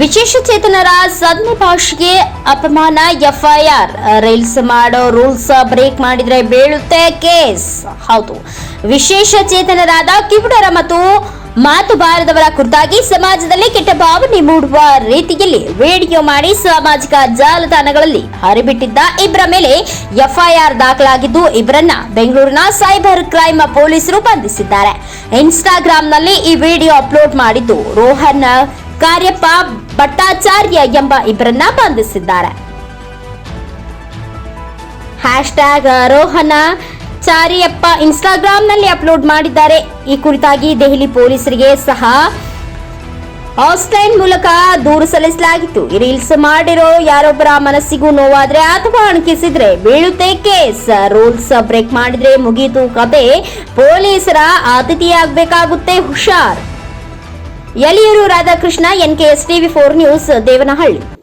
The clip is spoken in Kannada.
ವಿಶೇಷ ಚೇತನರ ಸನ್ನೆ ಭಾಷೆಗೆ ಅಪಮಾನ, ಎಫ್ಐಆರ್. ರೀಲ್ಸ್ ಮಾಡೋ ರೂಲ್ಸ್ ಬ್ರೇಕ್ ಮಾಡಿದ್ರೆ ಬೀಳುತ್ತೆ ಕೇಸ್ ಹೌದು. ವಿಶೇಷ ಚೇತನರಾದ ಕಿವುಡರ ಮತ್ತು ಮಾತು ಬಾರದವರ ಕುರಿತಾಗಿ ಸಮಾಜದಲ್ಲಿ ಕೆಟ್ಟ ಭಾವನೆ ಮೂಡುವ ರೀತಿಯಲ್ಲಿ ವಿಡಿಯೋ ಮಾಡಿ ಸಾಮಾಜಿಕ ಜಾಲತಾಣಗಳಲ್ಲಿ ಹರಿಬಿಟ್ಟಿದ್ದ ಇಬ್ಬರ ಮೇಲೆ ಎಫ್ಐಆರ್ ದಾಖಲಾಗಿದ್ದು, ಇಬ್ಬರನ್ನ ಬೆಂಗಳೂರಿನ ಸೈಬರ್ ಕ್ರೈಮ್ ಪೊಲೀಸರು ಬಂಧಿಸಿದ್ದಾರೆ. ಇನ್ಸ್ಟಾಗ್ರಾಂನಲ್ಲಿ ಈ ವಿಡಿಯೋ ಅಪ್ಲೋಡ್ ಮಾಡಿದ್ದು ರೋಹನ್ ಕಾರ್ಯಪ್ಪ ಭಟ್ಟಾಚಾರ್ಯ ಎಂಬ ಇಬ್ಬರನ್ನ ಬಂಧಿಸಿದ್ದಾರೆ. ಹ್ಯಾಶ್ಟ್ಯಾಗ್ ರೋಹನ ಚಾರಿಯಪ್ಪ ಇನ್ಸ್ಟಾಗ್ರಾಂನಲ್ಲಿ ಅಪ್ಲೋಡ್ ಮಾಡಿದ್ದಾರೆ. ಈ ಕುರಿತಾಗಿ ದೆಹಲಿ ಪೊಲೀಸರಿಗೆ ಸಹ ಆಸ್ಲೈನ್ ಮೂಲಕ ದೂರು ಸಲ್ಲಿಸಲಾಗಿತ್ತು. ರೀಲ್ಸ್ ಮಾಡಿರೋ ಯಾರೊಬ್ಬರ ಮನಸ್ಸಿಗೂ ನೋವಾದ್ರೆ ಅಥವಾ ಅಣಕಿಸಿದ್ರೆ ಬೀಳುತ್ತೆ ಕೇಸ್. ರೂಲ್ಸ್ ಬ್ರೇಕ್ ಮಾಡಿದ್ರೆ ಮುಗೀತು ಕತೆ. ಪೊಲೀಸರ ಅತಿಥಿಯಾಗಬೇಕಾಗುತ್ತೆ ಹುಷಾರ್. Yaliyur Radhakrishna NKS TV four news Devanahalli.